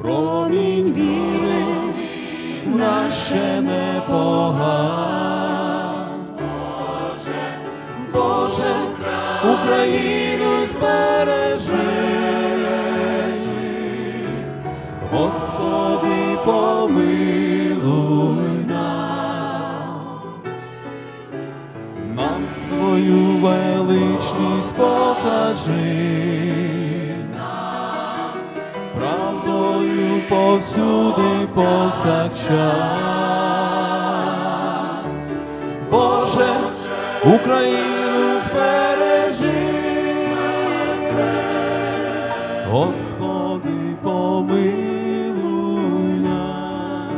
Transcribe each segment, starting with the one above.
промінь віри наше не. Боже, Боже, Україну збережи, Господи, помилуй нас, нам свою величність покажи. Повсюди повсякчас. Боже, Україну збережи, Господи, помилуй нас,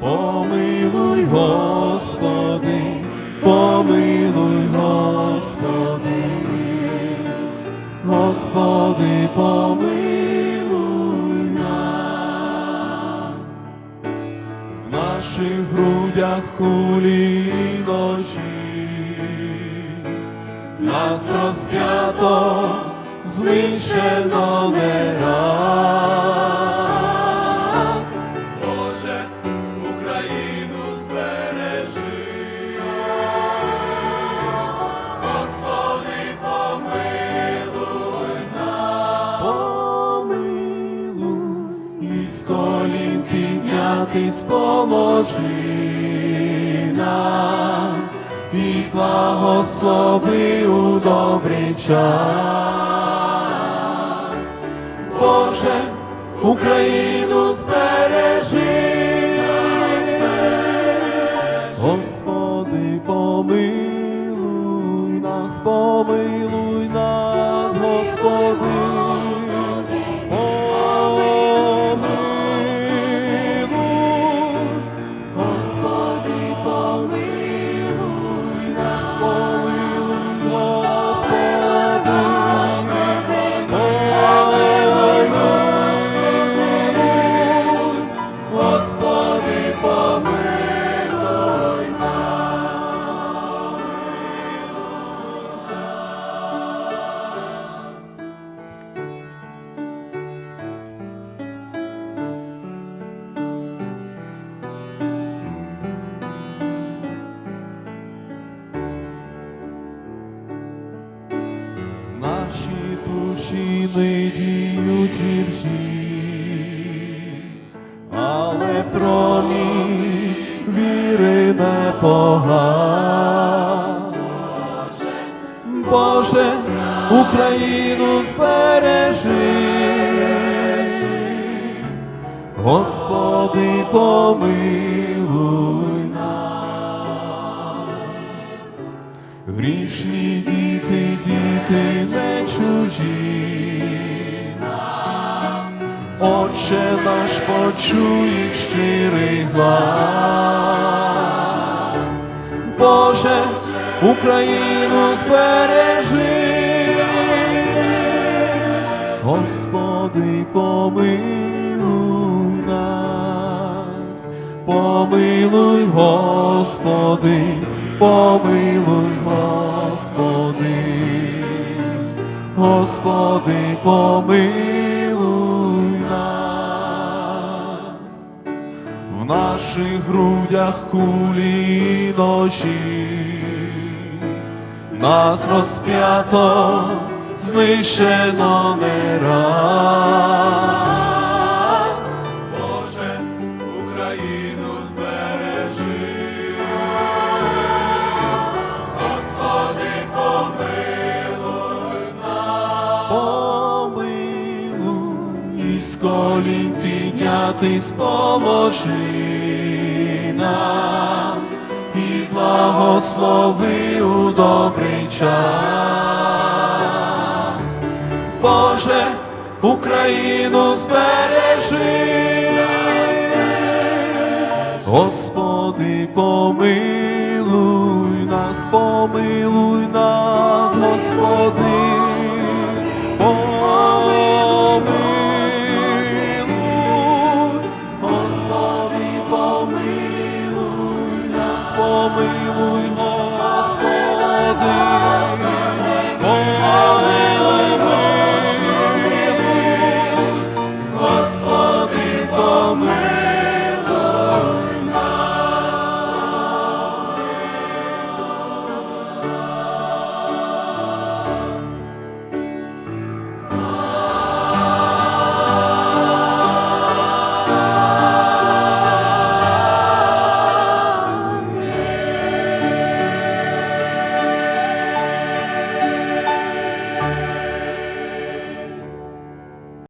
помилуй, Господи, помилуй, Господи, Господи, помилуй наших грудях кулі і ножі, нас розп'ято, знищено не раз. Піднятись споможи нам і благослови у добрий час. Боже, Україну діють вірші, але промінь віри не погас. Боже, Україну збережи, Господи, помилуй нас. Грішні діти, діти не чужі. Отче наш почуй їх щирий глас. Боже, Україну збережи. Господи, помилуй нас, помилуй, Господи, помилуй, Господи, Господи, помилуй наших грудях кулі ночі, нас розп'ято, знищено не раз. Із колін піднятись поможи нам. І благослови у добрий час. Боже, Україну збережи, Господи, помилуй нас, помилуй нас, Господи,